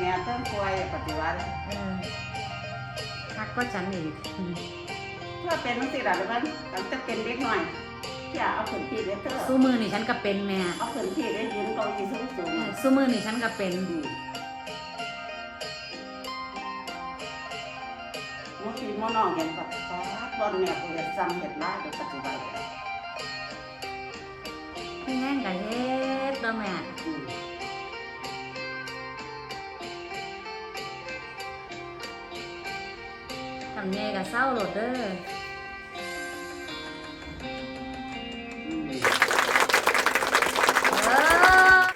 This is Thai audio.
แม่ต้องป่วยปฏิวัติเออคักก็ฉันอีกอืมเพื่อเป็นนักศิลป์หรือว่าตั้งแต่เป็นเด็กหน่อยอย่าเอาขืนพี่ได้เถอะสู้มือนี่ฉันก็เป็นแม่เอาขืนพี่ได้ยืนเกาอีสูงสูงเออสู้มือนี่ฉันก็เป็นเมื่อกี้มอน้องเห็นแบบฟ้าบอลเนี่ยกูจะซ้ำเห็ดร้ายเดี๋ยวปฏิวัติพี่แห้งกับเฮ็ดแล้วแม่ อืมทำเงกั